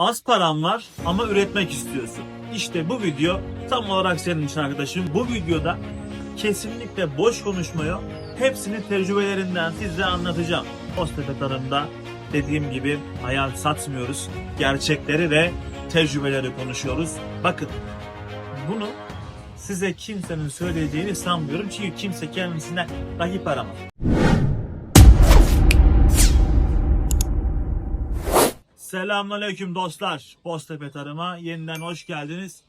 Az param var ama üretmek istiyorsun. İşte bu video tam olarak senin için arkadaşım. Bu videoda kesinlikle boş konuşmuyor. Hepsini tecrübelerinden size anlatacağım. Hostede tarımda dediğim gibi hayal satmıyoruz. Gerçekleri ve tecrübeleri konuşuyoruz. Bakın bunu size kimsenin söyleyeceğini sanmıyorum. Çünkü kimse kendisine rakip aramaz. Selamünaleyküm dostlar. Boztepe Tarım'a yeniden hoş geldiniz.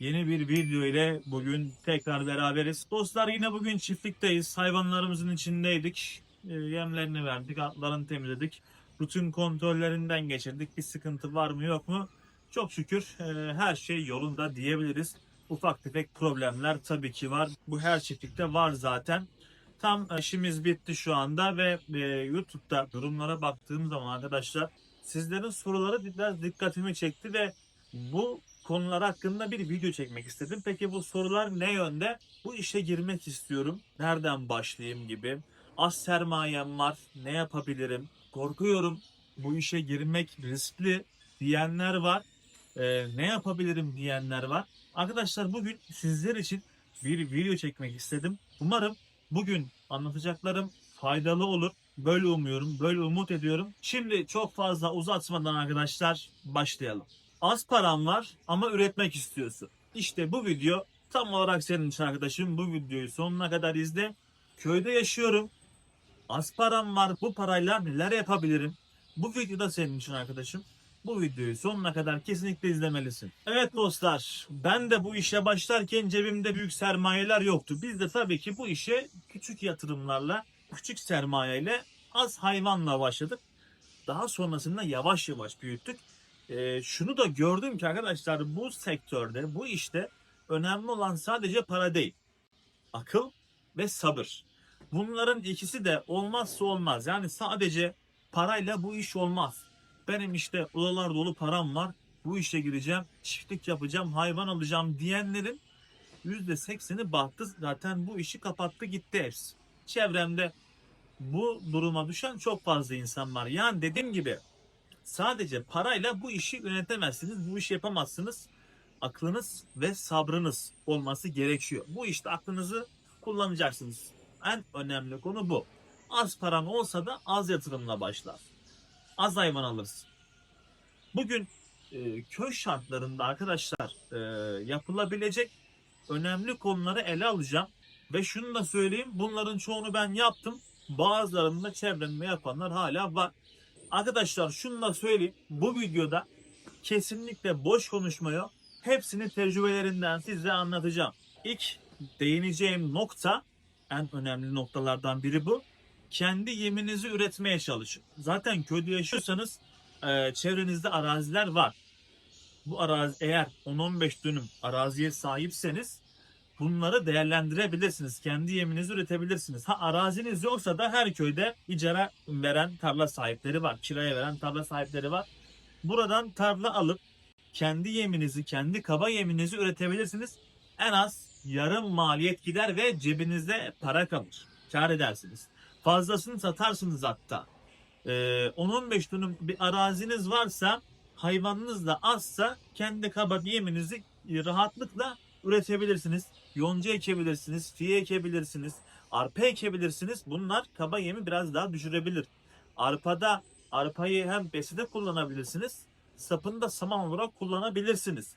Yeni bir video ile bugün tekrar beraberiz. Dostlar yine bugün çiftlikteyiz. Hayvanlarımızın içindeydik. Ee, Yemlerini verdik, atlarını temizledik. Rutin kontrollerinden geçirdik. Bir sıkıntı var mı yok mu? Çok şükür e, her şey yolunda diyebiliriz. Ufak tefek problemler tabii ki var. Bu her çiftlikte var zaten. Tam işimiz bitti şu anda ve e, YouTube'da durumlara baktığım zaman arkadaşlar sizlerin soruları biraz dikkatimi çekti ve bu konular hakkında bir video çekmek istedim. Peki bu sorular ne yönde? Bu işe girmek istiyorum. Nereden başlayayım gibi. Az sermayem var. Ne yapabilirim? Korkuyorum. Bu işe girmek riskli diyenler var. Ee, ne yapabilirim diyenler var. Arkadaşlar bugün sizler için bir video çekmek istedim. Umarım bugün anlatacaklarım faydalı olur. Böyle umuyorum, böyle umut ediyorum. Şimdi çok fazla uzatmadan arkadaşlar başlayalım. Az param var ama üretmek istiyorsun. İşte bu video tam olarak senin için arkadaşım. Bu videoyu sonuna kadar izle. Köyde yaşıyorum. Az param var. Bu parayla neler yapabilirim? Bu videoda senin için arkadaşım. Bu videoyu sonuna kadar kesinlikle izlemelisin. Evet dostlar, ben de bu işe başlarken cebimde büyük sermayeler yoktu. Biz de tabii ki bu işe küçük yatırımlarla, küçük sermayeyle az hayvanla başladık. Daha sonrasında yavaş yavaş büyüttük. Ee, şunu da gördüm ki arkadaşlar bu sektörde, bu işte önemli olan sadece para değil. Akıl ve sabır. Bunların ikisi de olmazsa olmaz. Yani sadece parayla bu iş olmaz. Benim işte odalar dolu param var. Bu işe gireceğim, çiftlik yapacağım, hayvan alacağım diyenlerin %80'i battı. Zaten bu işi kapattı gitti hepsi. Çevremde bu duruma düşen çok fazla insan var. Yani dediğim gibi sadece parayla bu işi yönetemezsiniz, bu işi yapamazsınız. Aklınız ve sabrınız olması gerekiyor. Bu işte aklınızı kullanacaksınız. En önemli konu bu. Az paran olsa da az yatırımla başlar. Az hayvan alırsın. Bugün e, köy şartlarında arkadaşlar e, yapılabilecek önemli konuları ele alacağım. Ve şunu da söyleyeyim bunların çoğunu ben yaptım. Bazılarını da çevremde yapanlar hala var. Arkadaşlar şunu da söyleyeyim. Bu videoda kesinlikle boş konuşmuyor. Hepsini tecrübelerinden size anlatacağım. İlk değineceğim nokta en önemli noktalardan biri bu. Kendi yeminizi üretmeye çalışın. Zaten köyde yaşıyorsanız e, çevrenizde araziler var. Bu arazi eğer 10-15 dönüm araziye sahipseniz bunları değerlendirebilirsiniz. Kendi yeminizi üretebilirsiniz. Ha araziniz yoksa da her köyde icara veren tarla sahipleri var. Kiraya veren tarla sahipleri var. Buradan tarla alıp kendi yeminizi, kendi kaba yeminizi üretebilirsiniz. En az yarım maliyet gider ve cebinizde para kalır. Kar edersiniz. Fazlasını satarsınız hatta. Ee, 10-15 dönüm bir araziniz varsa hayvanınız da azsa kendi kaba yeminizi rahatlıkla üretebilirsiniz. Yonca ekebilirsiniz, fiye ekebilirsiniz, arpa ekebilirsiniz. Bunlar kaba yemi biraz daha düşürebilir. Arpada arpayı hem beside kullanabilirsiniz, sapını da saman olarak kullanabilirsiniz.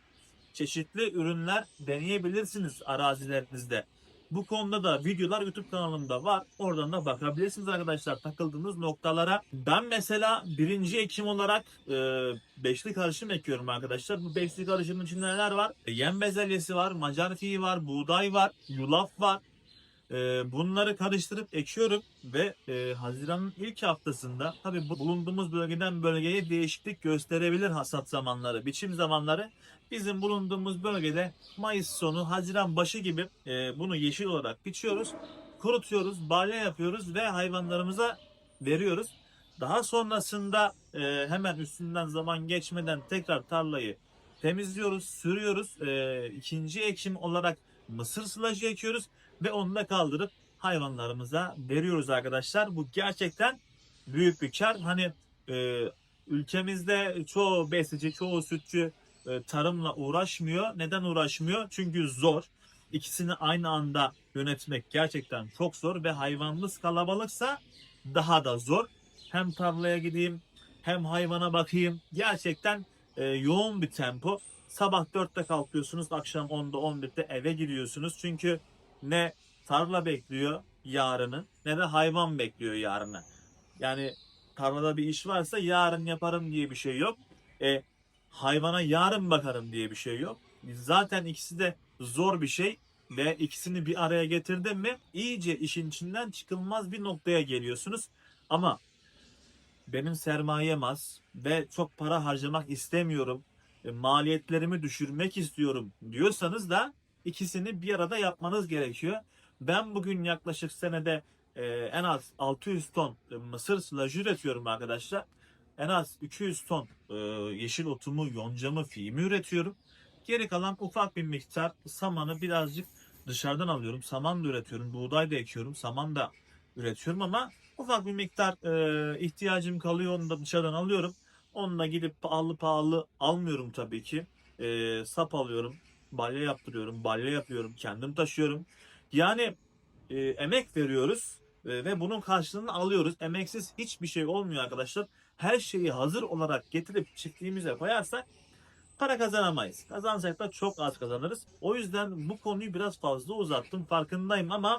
Çeşitli ürünler deneyebilirsiniz arazilerinizde. Bu konuda da videolar YouTube kanalımda var. Oradan da bakabilirsiniz arkadaşlar takıldığınız noktalara. Ben mesela birinci ekim olarak e, beşli karışım ekiyorum arkadaşlar. Bu beşli karışımın içinde neler var? E, yem bezelyesi var, macar fiyi var, buğday var, yulaf var. E, bunları karıştırıp ekiyorum ve e, Haziran'ın ilk haftasında tabi bulunduğumuz bölgeden bölgeye değişiklik gösterebilir hasat zamanları, biçim zamanları. Bizim bulunduğumuz bölgede Mayıs sonu, Haziran başı gibi e, bunu yeşil olarak biçiyoruz, kurutuyoruz, balya yapıyoruz ve hayvanlarımıza veriyoruz. Daha sonrasında e, hemen üstünden zaman geçmeden tekrar tarlayı temizliyoruz, sürüyoruz. İkinci ekim olarak mısır sılacı ekiyoruz ve onu da kaldırıp hayvanlarımıza veriyoruz arkadaşlar. Bu gerçekten büyük bir kar. Hani e, ülkemizde çoğu besici, çoğu sütçü e, tarımla uğraşmıyor. Neden uğraşmıyor? Çünkü zor. İkisini aynı anda yönetmek gerçekten çok zor ve hayvanınız kalabalıksa daha da zor. Hem tarlaya gideyim hem hayvana bakayım. Gerçekten e, yoğun bir tempo. Sabah 4'te kalkıyorsunuz, akşam 10'da 11'de eve gidiyorsunuz. Çünkü ne tarla bekliyor yarını ne de hayvan bekliyor yarını. Yani tarlada bir iş varsa yarın yaparım diye bir şey yok. E, hayvana yarın bakarım diye bir şey yok. Zaten ikisi de zor bir şey ve ikisini bir araya getirdin mi iyice işin içinden çıkılmaz bir noktaya geliyorsunuz. Ama benim sermayem az ve çok para harcamak istemiyorum. e, maliyetlerimi düşürmek istiyorum diyorsanız da ikisini bir arada yapmanız gerekiyor. Ben bugün yaklaşık senede e, en az 600 ton e, mısır silajı üretiyorum arkadaşlar. En az 200 ton e, yeşil otumu, yoncamı, fiğimi üretiyorum. Geri kalan ufak bir miktar samanı birazcık dışarıdan alıyorum. Saman da üretiyorum, buğday da ekiyorum, saman da üretiyorum ama ufak bir miktar e, ihtiyacım kalıyor onu da dışarıdan alıyorum. Onunla gidip pahalı pahalı almıyorum tabii ki. E, sap alıyorum, balya yaptırıyorum, balya yapıyorum, kendim taşıyorum. Yani e, emek veriyoruz e, ve bunun karşılığını alıyoruz. Emeksiz hiçbir şey olmuyor arkadaşlar. Her şeyi hazır olarak getirip çiftliğimize koyarsak para kazanamayız. Kazansak da çok az kazanırız. O yüzden bu konuyu biraz fazla uzattım farkındayım ama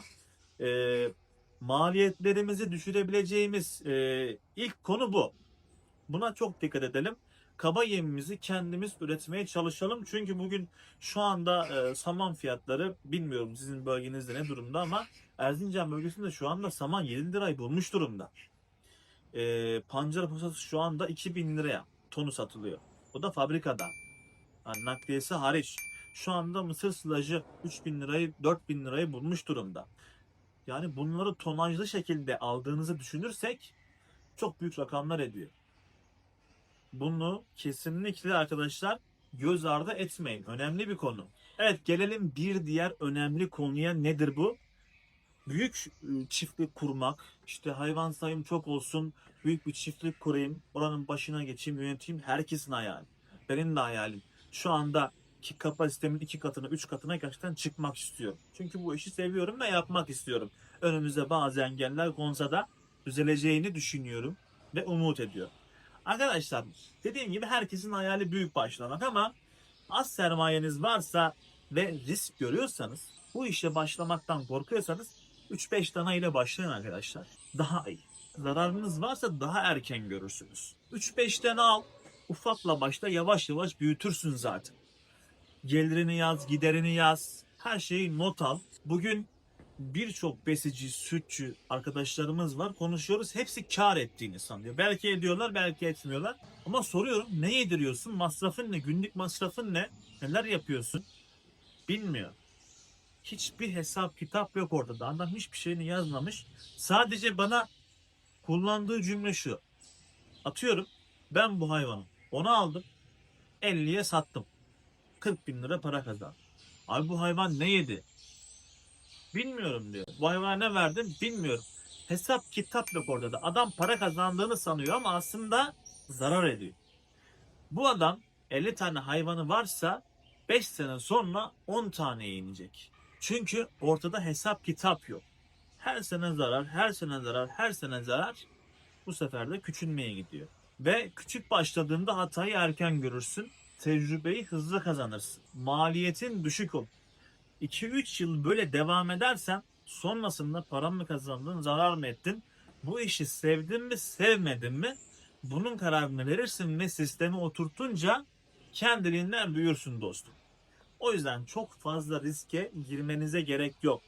e, maliyetlerimizi düşürebileceğimiz e, ilk konu bu. Buna çok dikkat edelim. Kaba yemimizi kendimiz üretmeye çalışalım. Çünkü bugün şu anda e, saman fiyatları bilmiyorum sizin bölgenizde ne durumda ama Erzincan bölgesinde şu anda saman 7 lirayı bulmuş durumda. E, pancar posası şu anda 2000 liraya tonu satılıyor. O da fabrikada. Yani nakliyesi hariç. Şu anda mısır silajı 3000 lirayı 4000 lirayı bulmuş durumda. Yani bunları tonajlı şekilde aldığınızı düşünürsek çok büyük rakamlar ediyor. Bunu kesinlikle arkadaşlar göz ardı etmeyin. Önemli bir konu. Evet gelelim bir diğer önemli konuya nedir bu? Büyük e, çiftlik kurmak, işte hayvan sayım çok olsun, büyük bir çiftlik kurayım, oranın başına geçeyim, yöneteyim herkesin hayali. Benim de hayalim. Şu anda ki kapasitemin iki katına, üç katına gerçekten çıkmak istiyorum. Çünkü bu işi seviyorum ve yapmak istiyorum. Önümüze bazı engeller konsa da düzeleceğini düşünüyorum ve umut ediyorum. Arkadaşlar dediğim gibi herkesin hayali büyük başlamak ama az sermayeniz varsa ve risk görüyorsanız bu işe başlamaktan korkuyorsanız 3-5 tane ile başlayın arkadaşlar. Daha iyi. Zararınız varsa daha erken görürsünüz. 3-5 tane al. Ufakla başla yavaş yavaş büyütürsün zaten. Gelirini yaz, giderini yaz. Her şeyi not al. Bugün birçok besici, sütçü arkadaşlarımız var. Konuşuyoruz. Hepsi kar ettiğini sanıyor. Belki ediyorlar, belki etmiyorlar. Ama soruyorum ne yediriyorsun? Masrafın ne? Günlük masrafın ne? Neler yapıyorsun? Bilmiyor. Hiçbir hesap kitap yok ortada. Adam hiçbir şeyini yazmamış. Sadece bana kullandığı cümle şu. Atıyorum ben bu hayvanı ona aldım 50'ye sattım. 40 bin lira para kazandım. Abi bu hayvan ne yedi? Bilmiyorum diyor. Bu hayvana ne verdim bilmiyorum. Hesap kitap yok orada da. Adam para kazandığını sanıyor ama aslında zarar ediyor. Bu adam 50 tane hayvanı varsa 5 sene sonra 10 taneye inecek. Çünkü ortada hesap kitap yok. Her sene zarar, her sene zarar, her sene zarar. Bu sefer de küçülmeye gidiyor. Ve küçük başladığında hatayı erken görürsün. Tecrübeyi hızlı kazanırsın. Maliyetin düşük olur. 2-3 yıl böyle devam edersen sonrasında paran mı kazandın, zarar mı ettin? Bu işi sevdin mi, sevmedin mi? Bunun kararını verirsin ve sistemi oturtunca kendiliğinden büyürsün dostum. O yüzden çok fazla riske girmenize gerek yok.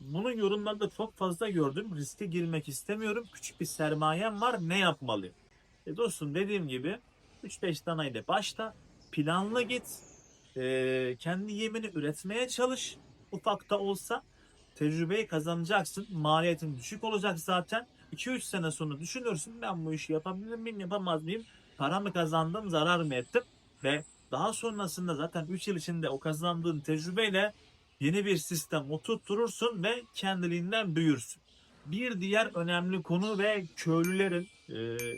Bunun yorumlarda çok fazla gördüm. Riske girmek istemiyorum. Küçük bir sermayem var. Ne yapmalıyım? E dostum dediğim gibi 3-5 tane ile başla. Planlı git. Ee, kendi yemini üretmeye çalış. Ufak da olsa tecrübeyi kazanacaksın. Maliyetin düşük olacak zaten. 2-3 sene sonra düşünürsün ben bu işi yapabilir miyim yapamaz mıyım? Para mı kazandım zarar mı ettim? Ve daha sonrasında zaten 3 yıl içinde o kazandığın tecrübeyle yeni bir sistem oturturursun ve kendiliğinden büyürsün. Bir diğer önemli konu ve köylülerin Ee,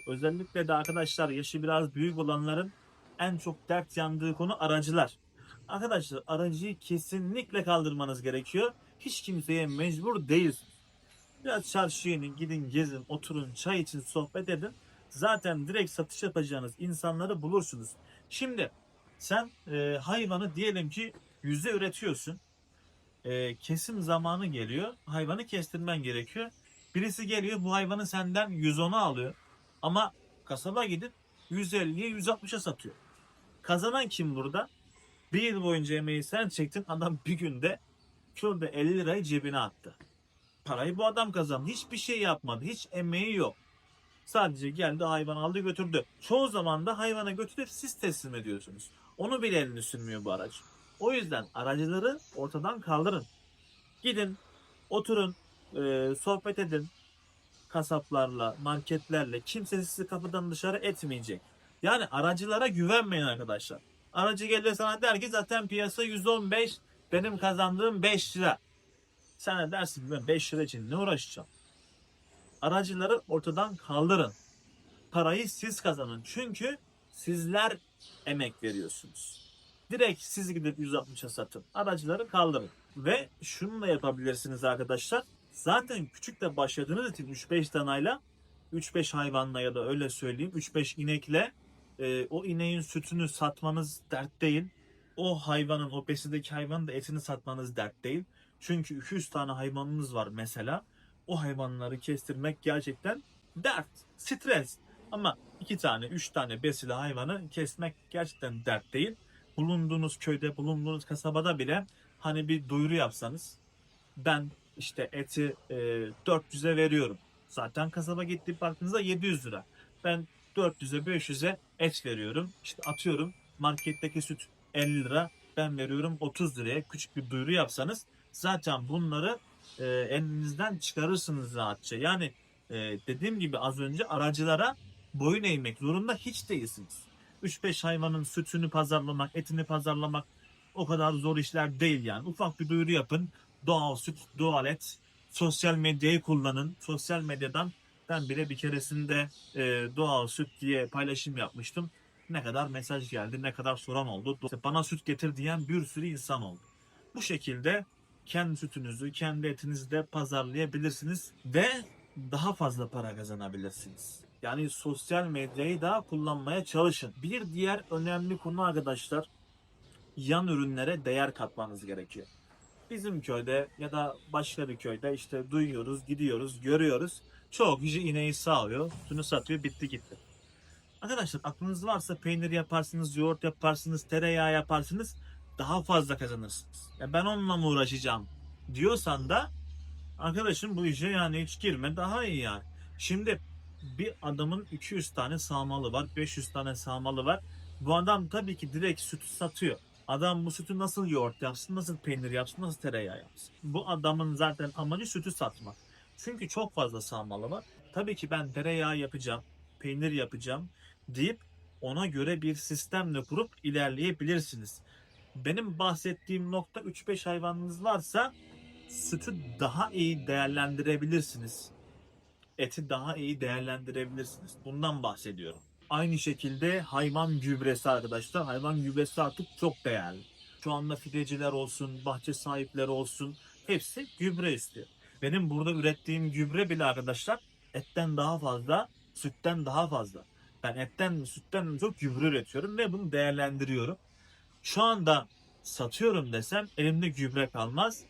özellikle de arkadaşlar yaşı biraz büyük olanların en çok dert yandığı konu aracılar. Arkadaşlar aracıyı kesinlikle kaldırmanız gerekiyor. Hiç kimseye mecbur değilsiniz. Biraz çarşıya inin, gidin gezin, oturun, çay için sohbet edin. Zaten direkt satış yapacağınız insanları bulursunuz. Şimdi sen e, hayvanı diyelim ki yüzde üretiyorsun. E, kesim zamanı geliyor. Hayvanı kestirmen gerekiyor. Birisi geliyor bu hayvanı senden 110'a alıyor. Ama kasaba gidip 150'ye 160'a satıyor. Kazanan kim burada? Bir yıl boyunca emeği sen çektin. Adam bir günde şurada 50 lirayı cebine attı. Parayı bu adam kazandı. Hiçbir şey yapmadı. Hiç emeği yok. Sadece geldi hayvan aldı götürdü. Çoğu zaman da hayvana götürüp siz teslim ediyorsunuz. Onu bile elini sürmüyor bu araç. O yüzden aracıları ortadan kaldırın. Gidin, oturun, e, sohbet edin kasaplarla, marketlerle. Kimse sizi kapıdan dışarı etmeyecek. Yani aracılara güvenmeyin arkadaşlar. Aracı gelir sana der ki zaten piyasa 115, benim kazandığım 5 lira. Sen de dersin ben 5 lira için ne uğraşacağım? Aracıları ortadan kaldırın. Parayı siz kazanın. Çünkü sizler emek veriyorsunuz. Direkt siz gidip 160'a satın. Aracıları kaldırın. Ve şunu da yapabilirsiniz arkadaşlar. Zaten küçük de başladığınız için 3-5 danayla 3-5 hayvanla ya da öyle söyleyeyim 3-5 inekle e, o ineğin sütünü satmanız dert değil. O hayvanın, o besideki hayvanın da etini satmanız dert değil. Çünkü 200 tane hayvanınız var mesela. O hayvanları kestirmek gerçekten dert, stres. Ama iki tane, üç tane besili hayvanı kesmek gerçekten dert değil. Bulunduğunuz köyde, bulunduğunuz kasabada bile hani bir duyuru yapsanız ben işte eti e, 400'e veriyorum. Zaten kasaba gittiğim baktığınızda 700 lira. Ben 400'e 500'e et veriyorum. İşte atıyorum marketteki süt 50 lira. Ben veriyorum 30 liraya. Küçük bir duyuru yapsanız zaten bunları e, elinizden çıkarırsınız rahatça. Yani e, dediğim gibi az önce aracılara boyun eğmek zorunda hiç değilsiniz. 3-5 hayvanın sütünü pazarlamak, etini pazarlamak o kadar zor işler değil yani. Ufak bir duyuru yapın. Doğal süt, doğal et. Sosyal medyayı kullanın. Sosyal medyadan ben bile bir keresinde e, doğal süt diye paylaşım yapmıştım. Ne kadar mesaj geldi, ne kadar soran oldu. Bana süt getir diyen bir sürü insan oldu. Bu şekilde kendi sütünüzü, kendi etinizi de pazarlayabilirsiniz ve daha fazla para kazanabilirsiniz. Yani sosyal medyayı da kullanmaya çalışın. Bir diğer önemli konu arkadaşlar yan ürünlere değer katmanız gerekiyor. Bizim köyde ya da başka bir köyde işte duyuyoruz, gidiyoruz, görüyoruz. Çoğu kişi ineği sağlıyor, sütünü satıyor, bitti gitti. Arkadaşlar aklınız varsa peynir yaparsınız, yoğurt yaparsınız, tereyağı yaparsınız daha fazla kazanırsınız. Ya ben onunla mı uğraşacağım diyorsan da arkadaşım bu işe yani hiç girme daha iyi yani. Şimdi bir adamın 200 tane sağmalı var, 500 tane sağmalı var. Bu adam tabii ki direkt sütü satıyor. Adam bu sütü nasıl yoğurt yapsın, nasıl peynir yapsın, nasıl tereyağı yapsın. Bu adamın zaten amacı sütü satmak. Çünkü çok fazla sağmalı var. Tabii ki ben tereyağı yapacağım, peynir yapacağım deyip ona göre bir sistemle kurup ilerleyebilirsiniz. Benim bahsettiğim nokta 3-5 hayvanınız varsa sütü daha iyi değerlendirebilirsiniz. Eti daha iyi değerlendirebilirsiniz. Bundan bahsediyorum. Aynı şekilde hayvan gübresi arkadaşlar. Hayvan gübresi artık çok değerli. Şu anda fideciler olsun, bahçe sahipleri olsun hepsi gübre istiyor. Benim burada ürettiğim gübre bile arkadaşlar etten daha fazla, sütten daha fazla. Ben etten, sütten çok gübre üretiyorum ve bunu değerlendiriyorum. Şu anda satıyorum desem elimde gübre kalmaz.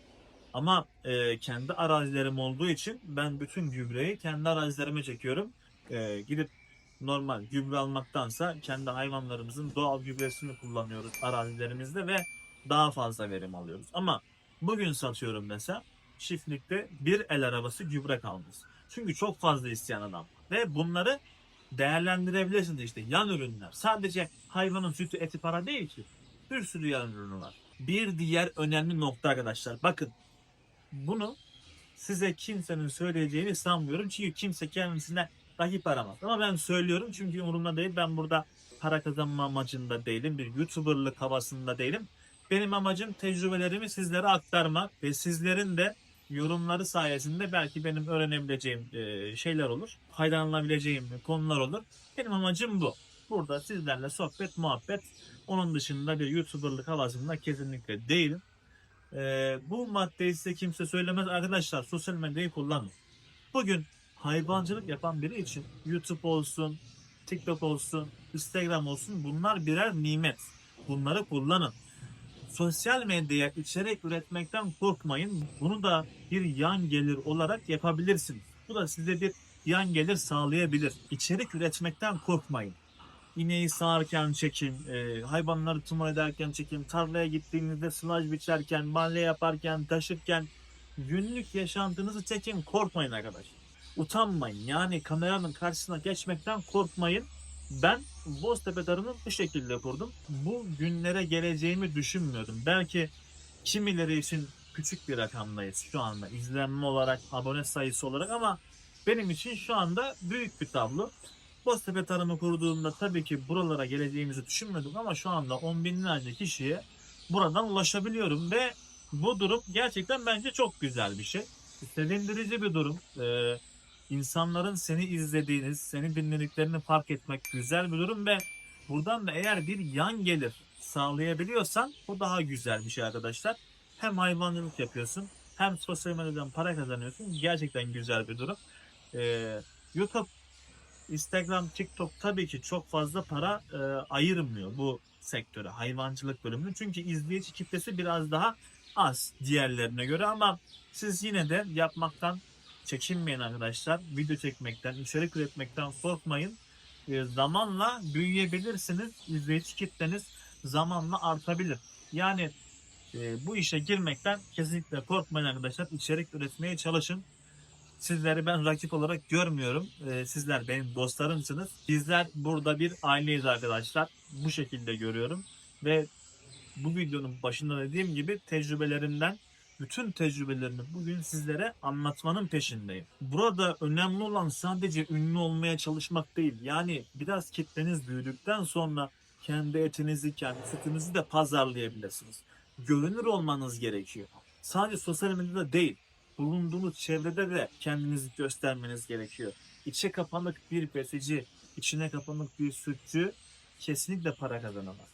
Ama e, kendi arazilerim olduğu için ben bütün gübreyi kendi arazilerime çekiyorum. E, gidip normal gübre almaktansa kendi hayvanlarımızın doğal gübresini kullanıyoruz arazilerimizde ve daha fazla verim alıyoruz. Ama bugün satıyorum desem çiftlikte bir el arabası gübre kalmaz. Çünkü çok fazla isteyen adam. Ve bunları değerlendirebilirsiniz işte yan ürünler. Sadece hayvanın sütü eti para değil ki. Bir sürü yan ürünü var. Bir diğer önemli nokta arkadaşlar. Bakın bunu size kimsenin söyleyeceğini sanmıyorum. Çünkü kimse kendisine rakip aramaz. Ama ben söylüyorum çünkü umurumda değil. Ben burada para kazanma amacında değilim. Bir YouTuber'lık havasında değilim. Benim amacım tecrübelerimi sizlere aktarmak ve sizlerin de yorumları sayesinde belki benim öğrenebileceğim e, şeyler olur. Faydalanabileceğim konular olur. Benim amacım bu. Burada sizlerle sohbet, muhabbet. Onun dışında bir YouTuber'lık havasında kesinlikle değilim. E, bu maddeyi size kimse söylemez. Arkadaşlar sosyal medyayı kullanın. Bugün hayvancılık yapan biri için YouTube olsun, TikTok olsun, Instagram olsun bunlar birer nimet. Bunları kullanın. Sosyal medyaya içerik üretmekten korkmayın. Bunu da bir yan gelir olarak yapabilirsiniz. Bu da size bir yan gelir sağlayabilir. İçerik üretmekten korkmayın. İneği sağarken çekin, e, hayvanları tumar ederken çekin, tarlaya gittiğinizde sılaj biçerken, balle yaparken, taşırken günlük yaşantınızı çekin, korkmayın arkadaşlar. Utanmayın. Yani kameranın karşısına geçmekten korkmayın. Ben Boztepe Tarım'ı bu şekilde kurdum. Bu günlere geleceğimi düşünmüyordum. Belki kimileri için küçük bir rakamdayız şu anda izlenme olarak, abone sayısı olarak ama benim için şu anda büyük bir tablo. Boztepe Tarım'ı kurduğumda tabii ki buralara geleceğimizi düşünmüyorduk ama şu anda on binlerce kişiye buradan ulaşabiliyorum ve bu durum gerçekten bence çok güzel bir şey. Sevindirici bir durum. Ee, insanların seni izlediğiniz, seni dinlediklerini fark etmek güzel bir durum ve buradan da eğer bir yan gelir sağlayabiliyorsan bu daha güzel bir şey arkadaşlar. Hem hayvancılık yapıyorsun hem sosyal medyadan para kazanıyorsun. Gerçekten güzel bir durum. Ee, YouTube, Instagram, TikTok tabii ki çok fazla para e, ayırmıyor bu sektöre, hayvancılık bölümünü. Çünkü izleyici kitlesi biraz daha az diğerlerine göre ama siz yine de yapmaktan çekinmeyin arkadaşlar. Video çekmekten, içerik üretmekten korkmayın. E, zamanla büyüyebilirsiniz. İzleyici kitleniz zamanla artabilir. Yani e, bu işe girmekten kesinlikle korkmayın arkadaşlar. İçerik üretmeye çalışın. Sizleri ben rakip olarak görmüyorum. E, sizler benim dostlarımsınız. Bizler burada bir aileyiz arkadaşlar. Bu şekilde görüyorum. Ve bu videonun başında dediğim gibi tecrübelerimden bütün tecrübelerimi bugün sizlere anlatmanın peşindeyim. Burada önemli olan sadece ünlü olmaya çalışmak değil. Yani biraz kitleniz büyüdükten sonra kendi etinizi, kendi sütünüzü de pazarlayabilirsiniz. Görünür olmanız gerekiyor. Sadece sosyal medyada değil, bulunduğunuz çevrede de kendinizi göstermeniz gerekiyor. İçe kapanık bir besici, içine kapanık bir sütçü kesinlikle para kazanamaz.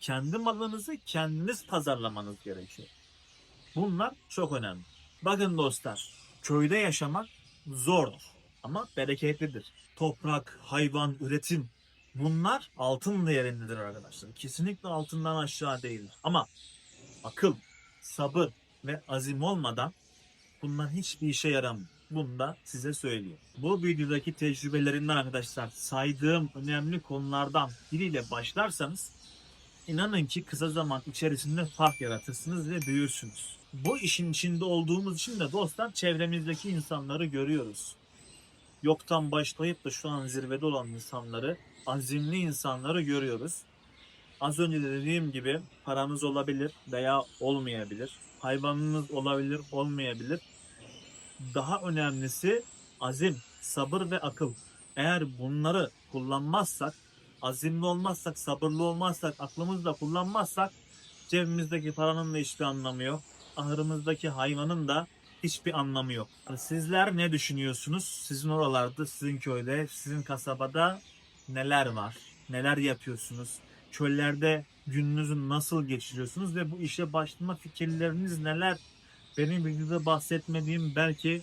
Kendi malınızı kendiniz pazarlamanız gerekiyor. Bunlar çok önemli. Bakın dostlar, köyde yaşamak zordur ama bereketlidir. Toprak, hayvan, üretim bunlar altın değerindedir arkadaşlar. Kesinlikle altından aşağı değildir. Ama akıl, sabır ve azim olmadan bunlar hiçbir işe yaramıyor. Bunu da size söyleyeyim. Bu videodaki tecrübelerinden arkadaşlar saydığım önemli konulardan biriyle başlarsanız inanın ki kısa zaman içerisinde fark yaratırsınız ve büyürsünüz. Bu işin içinde olduğumuz için de dostlar çevremizdeki insanları görüyoruz. Yoktan başlayıp da şu an zirvede olan insanları, azimli insanları görüyoruz. Az önce de dediğim gibi paranız olabilir veya olmayabilir. Hayvanınız olabilir, olmayabilir. Daha önemlisi azim, sabır ve akıl. Eğer bunları kullanmazsak, azimli olmazsak, sabırlı olmazsak, aklımızı da kullanmazsak cebimizdeki paranın da hiçbir anlamı yok. Ahırımızdaki hayvanın da hiçbir anlamı yok. Sizler ne düşünüyorsunuz? Sizin oralarda, sizin köyde, sizin kasabada neler var? Neler yapıyorsunuz? Köylerde gününüzü nasıl geçiriyorsunuz ve bu işe başlama fikirleriniz neler? Benim videoda bahsetmediğim belki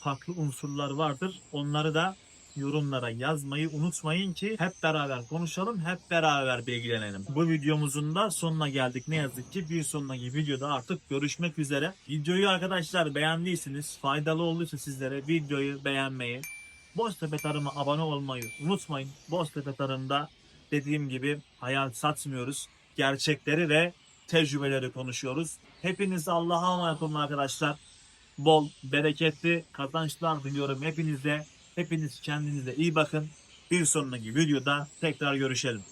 farklı unsurlar vardır. Onları da yorumlara yazmayı unutmayın ki hep beraber konuşalım, hep beraber bilgilenelim. Bu videomuzun da sonuna geldik ne yazık ki. Bir sonraki videoda artık görüşmek üzere. Videoyu arkadaşlar beğendiyseniz, faydalı olduysa sizlere videoyu beğenmeyi, Boztepe Tarım'a abone olmayı unutmayın. Boztepe Tarım'da dediğim gibi hayal satmıyoruz. Gerçekleri ve tecrübeleri konuşuyoruz. Hepiniz Allah'a emanet olun arkadaşlar. Bol, bereketli kazançlar diliyorum hepinize. Hepiniz kendinize iyi bakın. Bir sonraki videoda tekrar görüşelim.